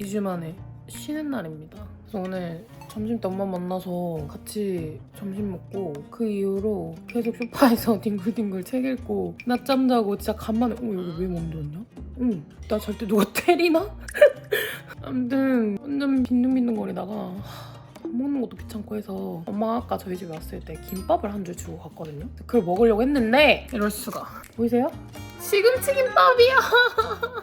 2주 만에 쉬는 날입니다. 그래서 오늘 점심 때 엄마 만나서 같이 점심 먹고 그 이후로 계속 소파에서 뒹굴뒹굴 책 읽고 낮잠 자고 진짜 간만에 어 여기 왜 멈췄냐? 응, 나 잘 때 누가 때리나? 아무튼 완전 빈둥빈둥거리다가 하, 밥 먹는 것도 귀찮고 해서 엄마가 아까 저희 집에 왔을 때 김밥을 한 줄 주고 갔거든요. 그걸 먹으려고 했는데 이럴 수가. 보이세요? 시금치 김밥이야.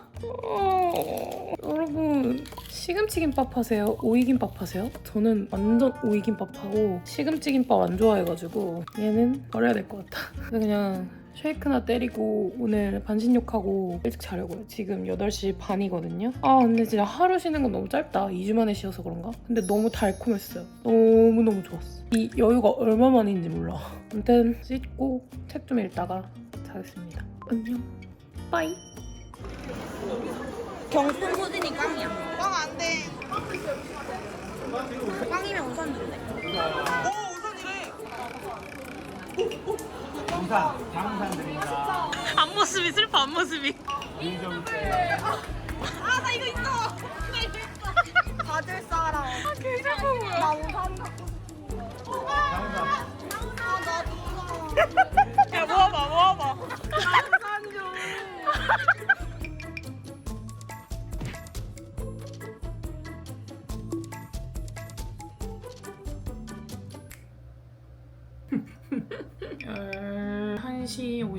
어, 여러분 시금치 김밥 하세요? 오이 김밥 하세요? 저는 완전 오이 김밥 하고 시금치 김밥 안 좋아해가지고 얘는 버려야 될 것. 그래서 그냥 쉐이크나 때리고 오늘 반신욕하고 일찍 자려고요. 지금 8시 반이거든요. 아 근데 진짜 하루 쉬는 건 너무 짧다. 2주 만에 쉬어서 그런가? 근데 너무 달콤했어요. 너무너무 좋았어. 이 여유가 얼마만인지 몰라. 아무튼 씻고 책 좀 읽다가 자겠습니다. 안녕. 빠이. 경품 소진이 꽝이야. 꽝 안 돼. 꽝이면 우선 줄래. 오 우선이래. 부산, 장산 드립니다. 앞모습이 슬퍼 앞모습이. 인정. 아 나 이거 있어. 나 이거 있어. 받을 사람. 아 개재밌어 보여. 나 우산 갖고 싶어. 장산. 아 나도. 야 모아봐 모아봐.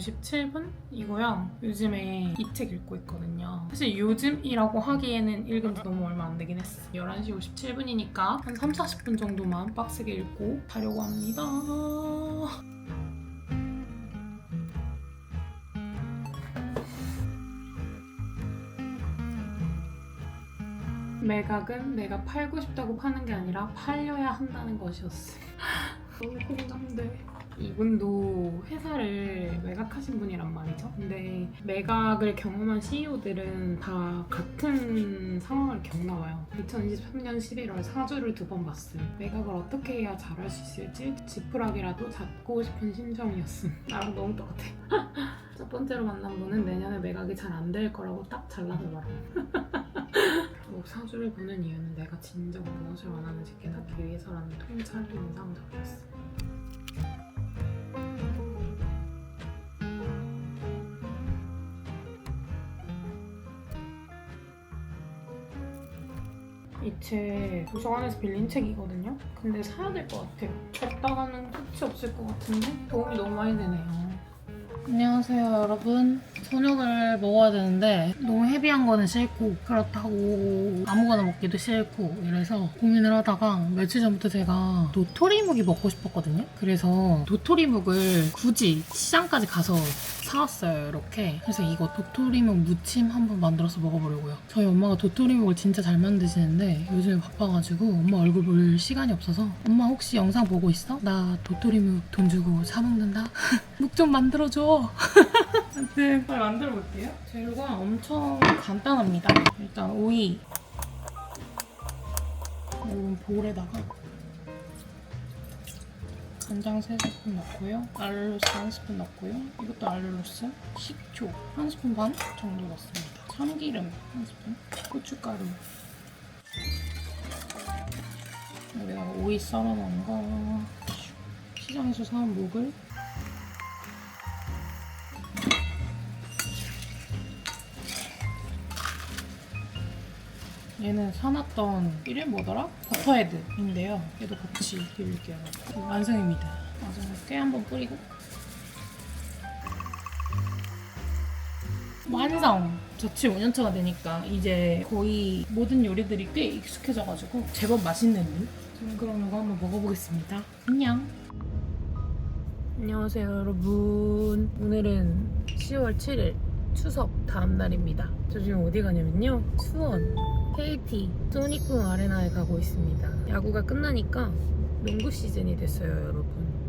57분이고요. 요즘에 이 책 읽고 있거든요. 사실 요즘이라고 하기에는 읽은 지 너무 얼마 안 되긴 했어. 11시 57분이니까 한 3, 40분 정도만 빡세게 읽고 자려고 합니다. 매각은 내가 팔고 싶다고 파는 게 아니라 팔려야 한다는 것이었어. 너무 공감돼. 이분도 회사를 매각하신 분이란 말이죠. 근데 매각을 경험한 CEO들은 다 같은 상황을 겪나봐요. 2023년 11월 사주를 두 번 봤어요. 매각을 어떻게 해야 잘할 수 있을지 지푸라기라도 잡고 싶은 심정이었음. 나랑 너무 똑같아. 첫 번째로 만난 분은 내년에 매각이 잘 안 될 거라고 딱 잘라서 말함. 결국 사주를 보는 이유는 내가 진정 무엇을 원하는지 깨닫기 위해서라는 통찰을 인상적이었어. 이책 도서관에서 빌린 책이거든요. 근데 사야 될 것 같아요. 적다가는 끝이 없을 것 같은데 도움이 너무 많이 되네요. 안녕하세요 여러분 저녁을 먹어야 되는데 너무 헤비한 거는 싫고 그렇다고 아무거나 먹기도 싫고 이래서 고민을 하다가 며칠 전부터 제가 도토리묵이 먹고 싶었거든요. 그래서 도토리묵을 굳이 시장까지 가서 사왔어요 이렇게. 그래서 이거 도토리묵 무침 한번 만들어서 먹어보려고요. 저희 엄마가 도토리묵을 진짜 잘 만드시는데 요즘에 바빠가지고 엄마 얼굴 볼 시간이 없어서 엄마 혹시 영상 보고 있어? 나 도토리묵 돈 주고 사 먹는다. 묵 좀 만들어줘. 빨리 만들어 볼게요. 재료가 엄청 간단합니다. 일단 오이 이건 볼에다가 간장 3스푼 넣고요. 알룰로스 1스푼 넣고요. 이것도 알룰로스 식초 1스푼 반 정도 넣습니다. 참기름 1스푼 고춧가루. 여기다가 오이 썰어 놓은 거 시장에서 사온 목을 얘는 사놨던 이름 뭐더라? 버터헤드인데요. 얘도 같이 비빌게요. 완성입니다. 맞아요. 깨 한번 뿌리고 완성! 저치 5년차가 되니까 이제 거의 모든 요리들이 꽤 익숙해져가지고 제법 맛있는 저는 그럼 이거 한번 먹어보겠습니다. 안녕! 안녕하세요 여러분 오늘은 10월 7일 추석 다음 날입니다 저 지금 어디 가냐면요 수원 KT 소니쿠 아레나에 가고 있습니다 야구가 끝나니까 농구 시즌이 됐어요 여러분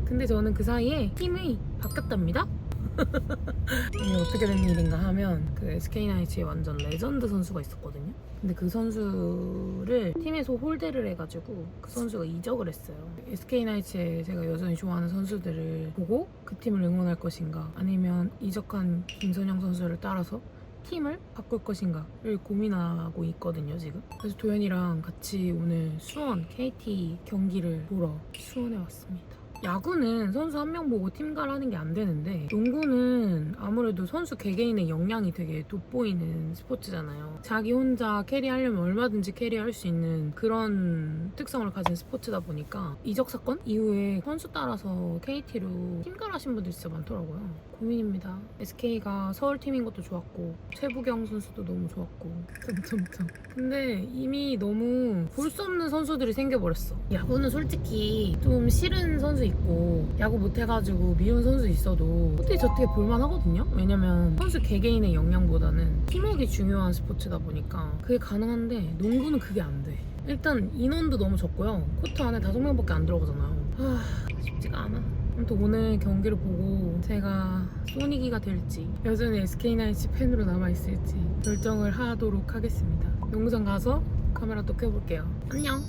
근데 저는 그 사이에 팀이 바뀌었답니다 이게 어떻게 된 일인가 하면 그 SK나이츠에 완전 레전드 선수가 있었거든요. 근데 그 선수를 팀에서 홀대를 해가지고 그 선수가 이적을 했어요. SK나이츠에 제가 여전히 좋아하는 선수들을 보고 그 팀을 응원할 것인가 아니면 이적한 김선영 선수를 따라서 팀을 바꿀 것인가를 고민하고 있거든요 지금. 그래서 도현이랑 같이 오늘 수원 KT 경기를 보러 수원에 왔습니다. 야구는 선수 한 명 보고 팀가하는 게 안 되는데 농구는 아무래도 선수 개개인의 역량이 되게 돋보이는 스포츠잖아요. 자기 혼자 캐리하려면 얼마든지 캐리할 수 있는 그런 특성을 가진 스포츠다 보니까 이적 사건 이후에 선수 따라서 KT로 팀가하신 분들 진짜 많더라고요. 고민입니다. SK가 서울 팀인 것도 좋았고 최부경 선수도 너무 좋았고 점점점. 근데 이미 너무 볼 수 없는 선수들이 생겨버렸어. 야구는 솔직히 좀 싫은 선수 있고 야구 못해가지고 미운 선수 있어도 어떻게 저떻게 볼만하거든요. 왜냐면 선수 개개인의 역량보다는 팀워크가 중요한 스포츠다 보니까 그게 가능한데 농구는 그게 안 돼. 일단 인원도 너무 적고요. 코트 안에 다섯 명밖에 안 들어가잖아요. 아 쉽지가 않아. 아무튼 오늘 경기를 보고 제가 소니기가 될지 여전히 SK나이츠 팬으로 남아있을지 결정을 하도록 하겠습니다. 농구장 가서 카메라 또 켜볼게요. 안녕!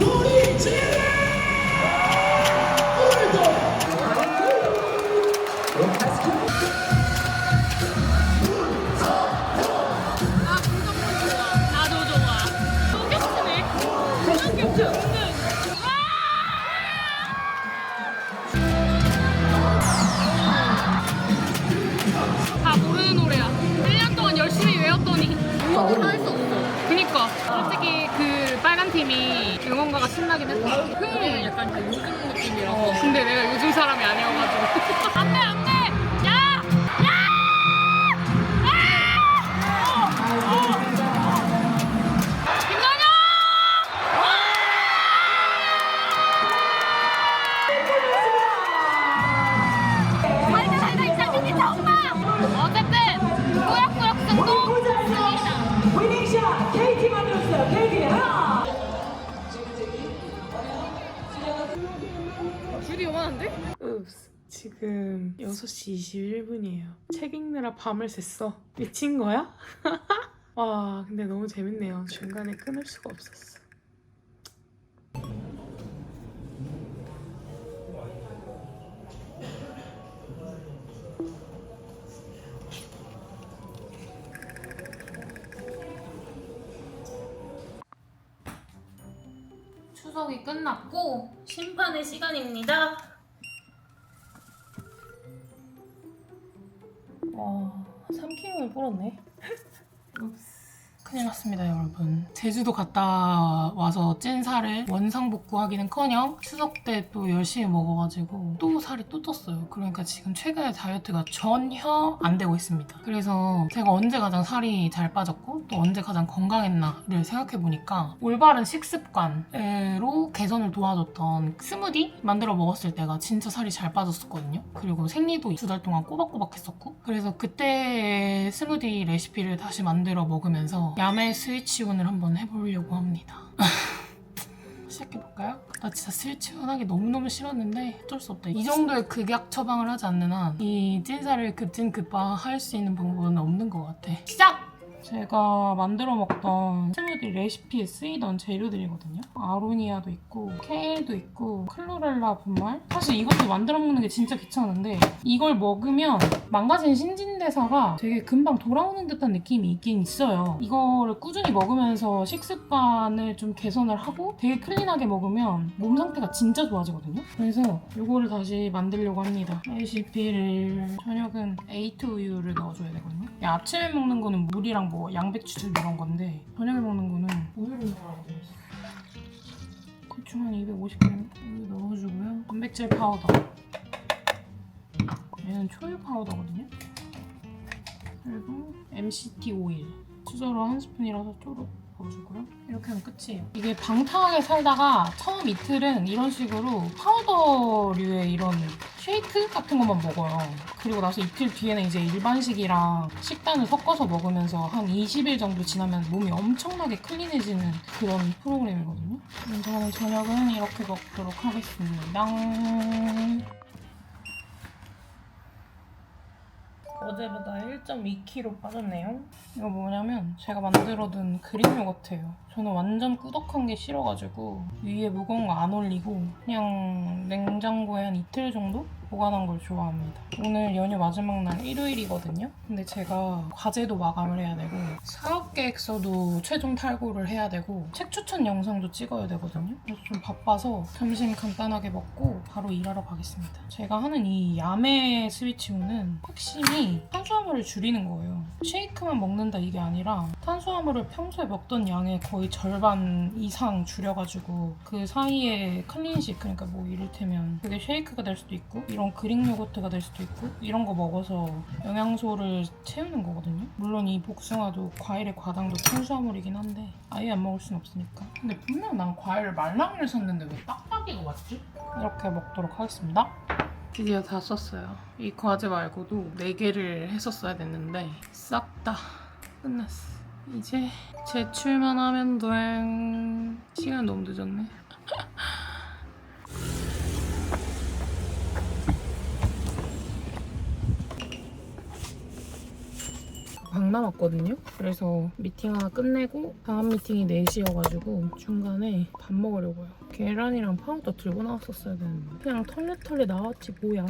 나도 팀이 응원가가 신나긴 했어. 흥이 약간 그 요즘 느낌이라서. 근데 내가 요즘 사람이 아니어가지고. 안돼 안돼. 줄이 요만한데? 읍스. 지금 6시 21분이에요. 책 읽느라 밤을 샜어. 미친 거야? 와, 근데 너무 재밌네요. 중간에 끊을 수가 없었어. 추석이 끝났고 심판의 시간입니다. 와, 3kg를 불었네. 읍스. 큰일 났습니다, 여러분. 제주도 갔다 와서 찐 살을 원상복구하기는 커녕 추석 때 또 열심히 먹어가지고 또 살이 또 쪘어요. 그러니까 지금 최근에 다이어트가 전혀 안 되고 있습니다. 그래서 제가 언제 가장 살이 잘 빠졌고 또 언제 가장 건강했나를 생각해보니까 올바른 식습관으로 개선을 도와줬던 스무디 만들어 먹었을 때가 진짜 살이 잘 빠졌었거든요. 그리고 생리도 두 달 동안 꼬박꼬박 했었고 그래서 그때 스무디 레시피를 다시 만들어 먹으면서 야매 스위치온을 한번 해보려고 합니다. 시작해볼까요? 나 진짜 스위치온하기 너무너무 싫었는데 어쩔 수 없다. 이 정도의 극약 처방을 하지 않는 한 이 찐살을 급진급파할 수 있는 방법은 없는 것 같아. 시작! 제가 만들어 먹던 스무디 레시피에 쓰이던 재료들이거든요. 아로니아도 있고 케일도 있고 클로렐라 분말. 사실 이것도 만들어 먹는 게 진짜 귀찮은데 이걸 먹으면 망가진 신진대사가 되게 금방 돌아오는 듯한 느낌이 있긴 있어요. 이거를 꾸준히 먹으면서 식습관을 좀 개선을 하고 되게 클린하게 먹으면 몸 상태가 진짜 좋아지거든요. 그래서 이거를 다시 만들려고 합니다. 레시피를 저녁은 에이트 우유를 넣어줘야 되거든요. 야, 아침에 먹는 거는 물이랑 뭐 양배추즙 이런 건데 저녁에 먹는 거는 우유를 넣어야 돼요. 대충 한 250g 우유 넣어주고요. 단백질 파우더. 얘는 초유 파우더거든요. 그리고 MCT 오일. 수저로 한 스푼이라서 쪼록 넣어주고요. 이렇게 하면 끝이에요. 이게 방탕하게 살다가 처음 이틀은 이런 식으로 파우더류의 이런 쉐이크 같은 것만 먹어요. 그리고 나서 이틀 뒤에는 이제 일반식이랑 식단을 섞어서 먹으면서 한 20일 정도 지나면 몸이 엄청나게 클린해지는 그런 프로그램이거든요. 저는 저녁은 이렇게 먹도록 하겠습니다. 어제보다 1.2kg 빠졌네요. 이거 뭐냐면 제가 만들어둔 그릭 요거트예요. 저는 완전 꾸덕한 게 싫어가지고 위에 무거운 거 안 올리고 그냥 냉장고에 한 이틀 정도 보관한 걸 좋아합니다. 오늘 연휴 마지막 날 일요일이거든요. 근데 제가 과제도 마감을 해야 되고 사업 계획서도 최종 탈고를 해야 되고 책 추천 영상도 찍어야 되거든요. 그래서 좀 바빠서 점심 간단하게 먹고 바로 일하러 가겠습니다. 제가 하는 이 야매 스위치오는 핵심이 탄수화물을 줄이는 거예요. 쉐이크만 먹는다 이게 아니라 탄수화물을 평소에 먹던 양의 거의 절반 이상 줄여가지고 그 사이에 클린식 그러니까 뭐 이를테면 그게 쉐이크가 될 수도 있고 이런 그릭 요거트가 될 수도 있고 이런 거 먹어서 영양소를 채우는 거거든요. 물론 이 복숭아도 과일의 과당도 탄수화물이긴 한데 아예 안 먹을 순 없으니까. 근데 분명 난 과일을 말랑이를 샀는데 왜 딱딱이가 왔지? 이렇게 먹도록 하겠습니다. 드디어 다 썼어요. 이 과제 말고도 4개를 했었어야 됐는데 싹 다 끝났어. 이제 제출만 하면 돼. 시간 너무 늦었네. 방 남았거든요. 그래서 미팅 하나 끝내고 다음 미팅이 4시여가지고 중간에 밥 먹으려고요. 계란이랑 파우더 들고 나왔었어야 되는데 그냥 털레털레 나왔지 뭐야.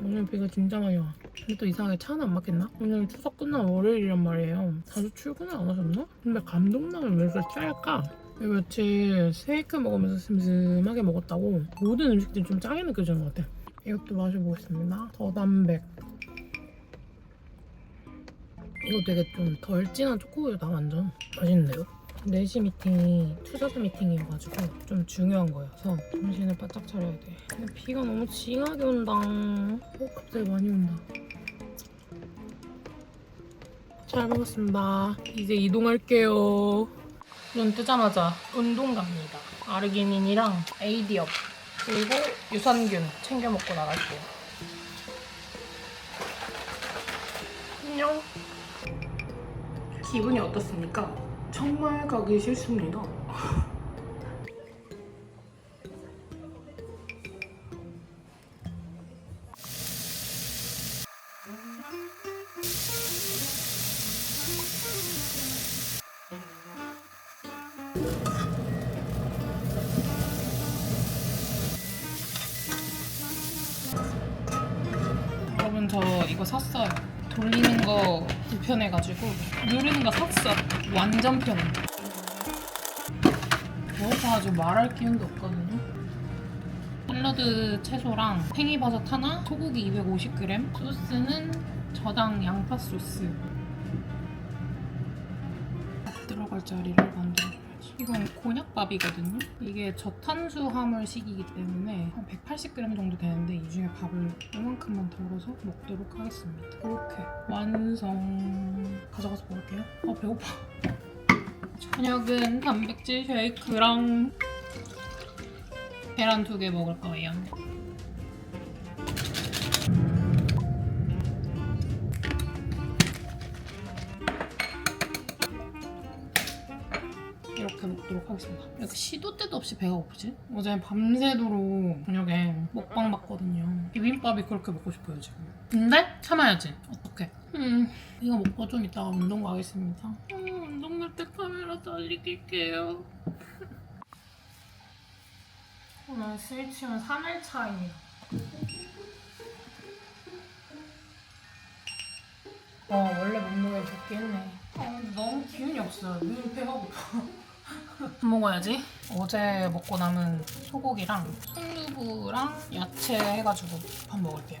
오늘 비가 진짜 많이 와. 근데 또 이상하게 차는 안 막혔나? 오늘 추석 끝난 월요일이란 말이에요. 다들 출근을 안 하셨나? 근데 감동란을 왜 이렇게 짤까? 요 며칠 스테이크 먹으면서 슴슴하게 먹었다고 모든 음식들이 좀 짜게 느껴지는 것 같아. 이것도 마셔보겠습니다. 더 담백. 이거 되게 좀 덜 진한 초코우유다 완전. 맛있는데요? 4시 미팅이 투자자 미팅이어가지고 좀 중요한 거여서 정신을 바짝 차려야 돼. 비가 너무 징하게 온다. 어 갑자기 많이 온다. 잘 먹었습니다. 이제 이동할게요. 눈 뜨자마자 운동 갑니다. 아르기닌이랑 에이디업 그리고 유산균 챙겨 먹고 나갈게요. 안녕 기분이 어떻습니까? 정말 가기 싫습니다. 여러분 저 이거 샀어요. 돌리는 거 불편해가지고 누르는 거 샀어. 완전 편해. 먹어가지고 말할 기운도 없거든요. 샐러드 채소랑 팽이버섯 하나, 소고기 250g, 소스는 저당 양파 소스. 들어갈 자리를 만들어줘야지. 이건 곤약밥이거든요. 이게 저탄수 화물식이기 때문에 한 180g 정도 되는데 이 중에 밥을 이만큼만 덜어서 먹도록 하겠습니다. 이렇게 완성. 가져가서 먹을게요. 아 배고파. 저녁은 단백질 쉐이크랑 계란 두 개 먹을 거예요. 하겠습니다. 이렇게 시도 때도 없이 배가 고프지? 어제 밤새도록 저녁에 먹방 봤거든요. 비빔밥이 그렇게 먹고 싶어요 지금. 근데 참아야지. 어떡해. 음, 이거 먹고 좀 이따가 운동 가겠습니다. 음, 운동 갈 때 카메라 돌리길게요. 오늘 스위치는 3일 차입니다. 어, 원래 몸무게 적게 했네. 아, 너무 기운이 없어요. 늘 배가 고파. 밥 먹어야지. 어제 먹고 남은 소고기랑 손두부랑 야채 해가지고 밥 먹을게요.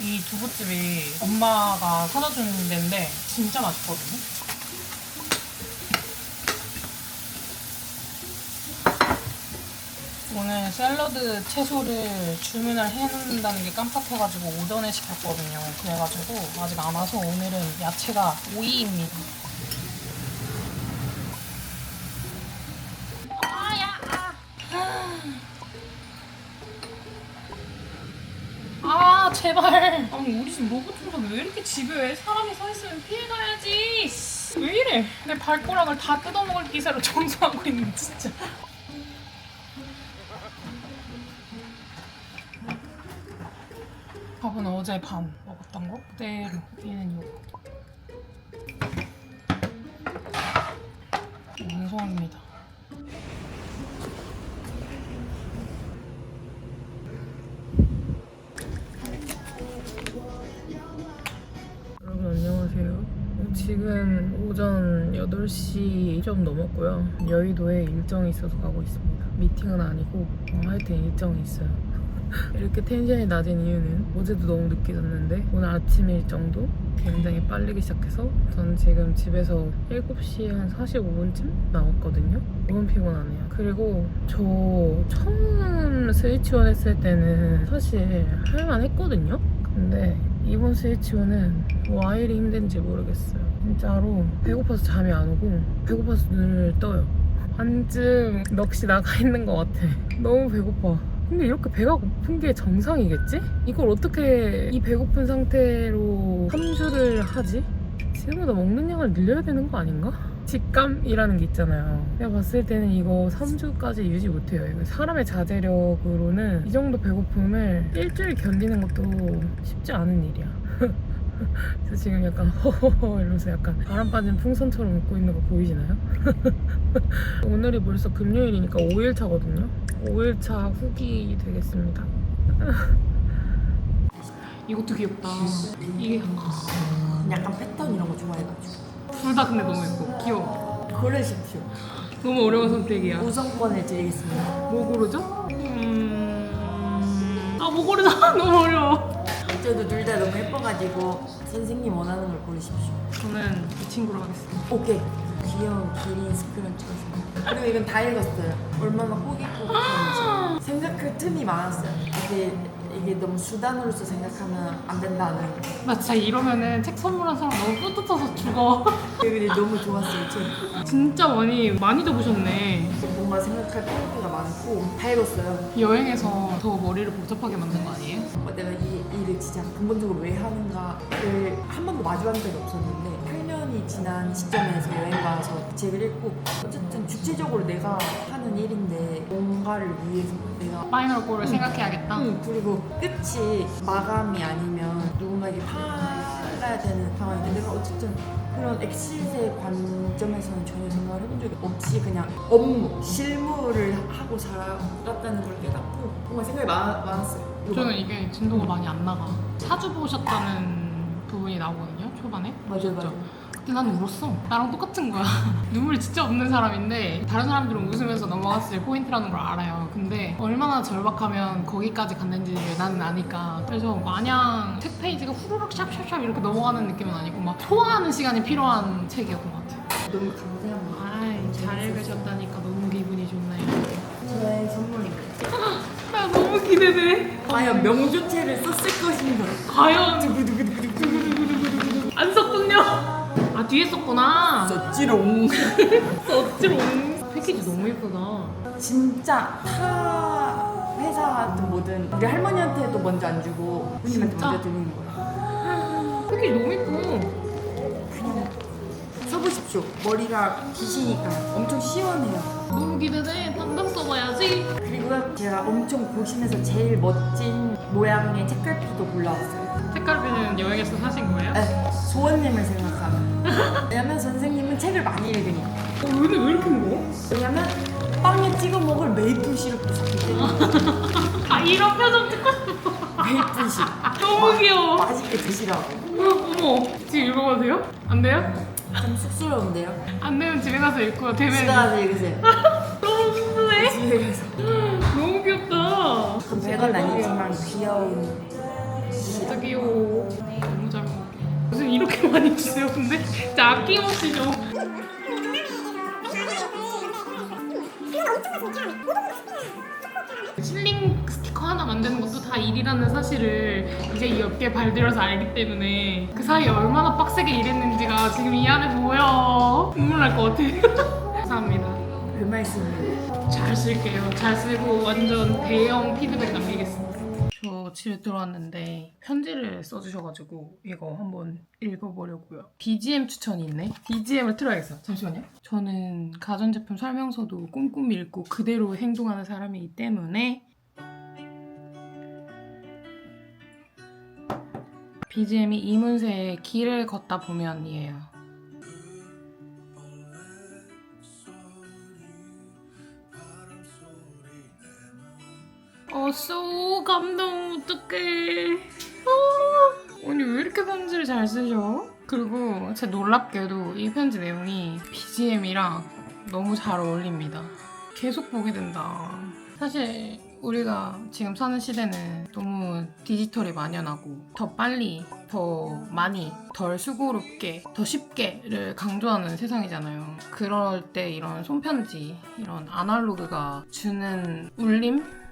이 두부집이 엄마가 사다 주는 데인데 진짜 맛있거든요. 오늘 샐러드 채소를 주문을 해놓는다는 게 깜빡해가지고 오전에 시켰거든요. 그래가지고 아직 안 와서 오늘은 야채가 오이입니다. 아 제발 아니 우리 집 로봇 청소기 왜 이렇게 집에 왜 사람이 서 있으면 피해가야지 씨. 왜 이래? 내 발가락을 다 뜯어먹을 기세로 청소하고 있는 진짜. 밥은 어제 밤 먹었던 거 그대로 얘는 이거 완성입니다. 여러분 안녕하세요. 지금 오전 8시 좀 넘었고요. 여의도에 일정이 있어서 가고 있습니다. 미팅은 아니고 어, 하여튼 일정이 있어요. 이렇게 텐션이 낮은 이유는 어제도 너무 늦게 잤는데 오늘 아침 일정도 굉장히 빠르게 시작해서 저는 지금 집에서 7시 한 45분쯤 나왔거든요. 너무 피곤하네요. 그리고 저 처음 스위치원 했을 때는 사실 할만 했거든요. 근데 이번 스위치원은 와 이리 힘든지 모르겠어요. 진짜로 배고파서 잠이 안 오고 배고파서 눈을 떠요. 반쯤 넋이 나가 있는 것 같아. 너무 배고파. 근데 이렇게 배가 고픈 게 정상이겠지? 이걸 어떻게 이 배고픈 상태로 3주를 하지? 지금보다 먹는 양을 늘려야 되는 거 아닌가? 직감이라는 게 있잖아요. 내가 봤을 때는 이거 3주까지 유지 못해요. 사람의 자제력으로는 이 정도 배고픔을 일주일 견디는 것도 쉽지 않은 일이야. 그래서 지금 약간 허허허 이러면서 약간 바람 빠진 풍선처럼 웃고 있는 거 보이시나요? 오늘이 벌써 금요일이니까 5일차거든요. 5일차 후기 되겠습니다. 이것도 귀엽다. 이게 약간 패턴 이런 거 좋아해가지고. 둘 다 근데 너무 예뻐. 귀여워. 고르십시오. 너무 어려운 선택이야. 우선권을 드리겠습니다. 뭐 고르죠? 음... 아, 뭐 고르자. 너무 어려워. 저도 둘 다 너무 예뻐가지고 선생님 원하는 걸 고르십시오. 저는 이 친구로 하겠습니다. 오케이. 귀여운 기린 스크런치였습니다. 그리고 이건 다 읽었어요. 얼마나 꼬깃꼬깃한지. 생각할 틈이 많았어요. 이게, 이게 너무 수단으로서 생각하면 안 된다는. 나 진짜 이러면은 책 선물한 사람 너무 뿌듯해서 죽어. 근데 너무 좋았어요. 책. 진짜 많이, 많이도 보셨네. 뭔가 생각할 포인트가 많고 다 읽었어요. 여행에서 더 머리를 복잡하게 만든 거 아니에요? 어, 내가 이 일을 진짜 근본적으로 왜 하는가를 한 번도 마주한 적이 없었는데 8년이 지난 시점에서 여행 가서 그 책을 읽고 어쨌든 주체적으로 내가 하는 일인데 뭔가를 위해서 내가 파이널 골을 생각해야겠다. 응, 그리고 끝이 마감이 아니면 누군가에게 팔아야 되는 상황인데 내가 어쨌든 그런 엑시트의 관점에서는 전혀 생각을 해본 적이 없이 그냥 업무, 실무를 하고 살았다는 걸 깨닫고 뭔가 생각이 많, 많았어요. 저는 이게 진도가 많이 안 나가. 사주 보셨다는 부분이 나오거든요, 초반에. 맞아요, 맞아요. 그때 난 울었어. 나랑 똑같은 거야. 눈물이 진짜 없는 사람인데 다른 사람들은 웃으면서 넘어갔을 포인트라는 걸 알아요. 근데 얼마나 절박하면 거기까지 갔는지 나는 아니까. 그래서 마냥 책 페이지가 후루룩 샵샵샵 이렇게 넘어가는 느낌은 아니고 막 소화하는 시간이 필요한 책이었던 것 같아요. 너무 감사합니다. 아이, 잘 읽으셨다니까 너무 기분이 좋네요. 저의 선물입니다. 나 너무 기대돼. 과연 명조체를 썼을 것인가? 과연 뒤에 썼구나. 썼지롱. 썼지롱. 패키지 너무 예쁘다. 진짜 타 회사든 뭐든 우리 할머니한테도 먼저 안 주고 부모님한테 진짜? 먼저 드리는 거예요. 패키지 너무 예뻐. 그냥 써보십시오. 머리가 기시니까 엄청 시원해요. 너무 기대돼. 당장 써봐야지. 그리고 제가 엄청 보시면서 제일 멋진 모양의 책갈피도 골라왔어요. 책갈피는 여행에서 사신 거예요? 네, 소원님을 생각하면. 왜냐면 선생님은 책을 많이 읽으니까. 어, 근데 왜 이렇게 무거워? 왜냐면 빵에 찍어 먹을 메이플 시럽도 샀기 때문에. 아 이런 표정 찍고 싶어. 메이플 시럽. 너무 귀여워. 맛있게 드시라고. 어, 어머. 지금 읽어봐도 돼요? 안 돼요? 좀 쑥스러운데요? 안 되면 집에 가서 읽고 되면 집에 가서 읽으세요. 너무 슴슴해. 집에 가서. 너무 귀엽다. 별건 아니지만 귀여운 진짜 귀여워. 무슨 이렇게 많이 주세요, 근데? 진짜 아낌없이 줘. 힐링 스티커 하나 만드는 것도 다 일이라는 사실을 이제 이 업계에 발들여서 알기 때문에 그 사이에 얼마나 빡세게 일했는지가 지금 이 안에 보여. 눈물 날 것 같아. 감사합니다. 별 말씀을 잘 쓸게요. 잘 쓰고 완전 대형 피드백 남기겠습니다. 저 집에 들어왔는데 편지를 써주셔가지고 이거 한번 읽어보려고요. BGM 추천이 있네. BGM을 틀어야겠어. 잠시만요. 저는 가전제품 설명서도 꼼꼼히 읽고 그대로 행동하는 사람이기 때문에 BGM이 이문세의 길을 걷다 보면이에요. 어, 쏘 감동 어떡해. 아, 아니 왜 이렇게 편지를 잘 쓰셔? 그리고 진짜 놀랍게도 이 편지 내용이 BGM이랑 너무 잘 어울립니다. 계속 보게 된다. 사실 우리가 지금 사는 시대는 너무 디지털이 만연하고 더 빨리, 더 많이, 덜 수고롭게, 더 쉽게를 강조하는 세상이잖아요. 그럴 때 이런 손편지, 이런 아날로그가 주는 울림?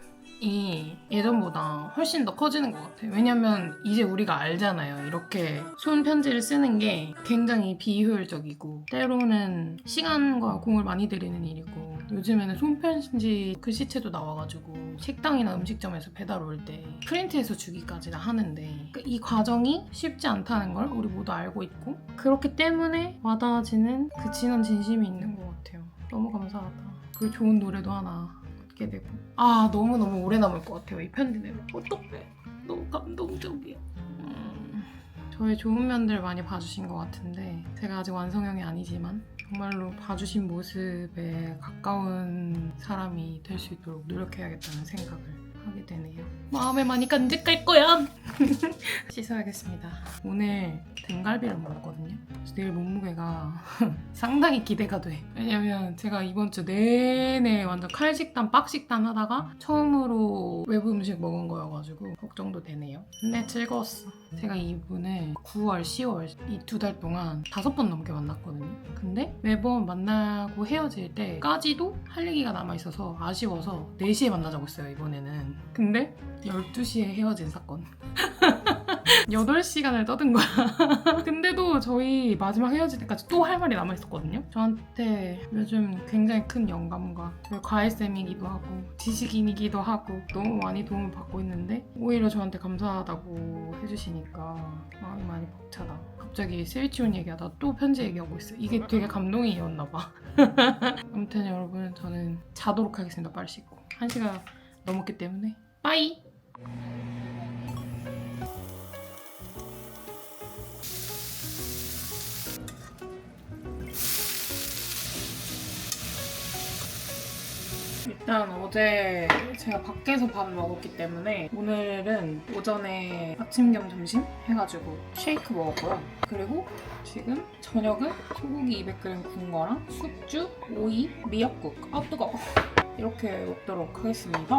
이 예전보다 훨씬 더 커지는 것 같아요. 왜냐면 이제 우리가 알잖아요. 이렇게 손편지를 쓰는 게 굉장히 비효율적이고 때로는 시간과 공을 많이 들이는 일이고 요즘에는 손편지 글씨체도 나와가지고 식당이나 음식점에서 배달 올 때 프린트해서 주기까지 다 하는데 그러니까 이 과정이 쉽지 않다는 걸 우리 모두 알고 있고 그렇기 때문에 와닿아지는 그 진한 진심이 있는 것 같아요. 너무 감사하다. 그리고 좋은 노래도 하나 듣게 되고. 아 너무너무 오래 남을 것 같아요 이 편지는 어떡해. 너무 감동적이야. 음, 저의 좋은 면들 많이 봐주신 것 같은데 제가 아직 완성형이 아니지만 정말로 봐주신 모습에 가까운 사람이 될 수 있도록 노력해야겠다는 생각을 하게 되네요 마음에 많이 간직할 거야 씻어야겠습니다 오늘 등갈비를 먹었거든요 내일 몸무게가 상당히 기대가 돼. 왜냐면 제가 이번 주 내내 완전 칼식단, 빡식단 하다가 처음으로 외부 음식 먹은 거여가지고 걱정도 되네요. 근데 즐거웠어. 제가 이분을 9월, 10월 이 두 달 동안 다섯 번 넘게 만났거든요. 근데 매번 만나고 헤어질 때까지도 할 얘기가 남아있어서 아쉬워서 4시에 만나자고 했어요, 이번에는. 근데 12시에 헤어진 사건. 8시간을 떠든 거야. 근데도 저희 마지막 헤어질 때까지 또 할 말이 남아있었거든요. 저한테 요즘 굉장히 큰 영감과 저희 과외쌤이기도 하고 지식인이기도 하고 너무 많이 도움을 받고 있는데 오히려 저한테 감사하다고 해주시니까 마음이 많이 벅차다. 갑자기 스위치온 얘기하다 또 편지 얘기하고 있어요. 이게 되게 감동이었나 봐. 아무튼 여러분 저는 자도록 하겠습니다. 빨리 씻고. 1시가 넘었기 때문에 빠이! 일단 어제 제가 밖에서 밥을 먹었기 때문에 오늘은 오전에 아침 겸 점심 해가지고 쉐이크 먹었고요. 그리고 지금 저녁은 소고기 200g 구운 거랑 숙주, 오이, 미역국. 아 뜨거워. 이렇게 먹도록 하겠습니다.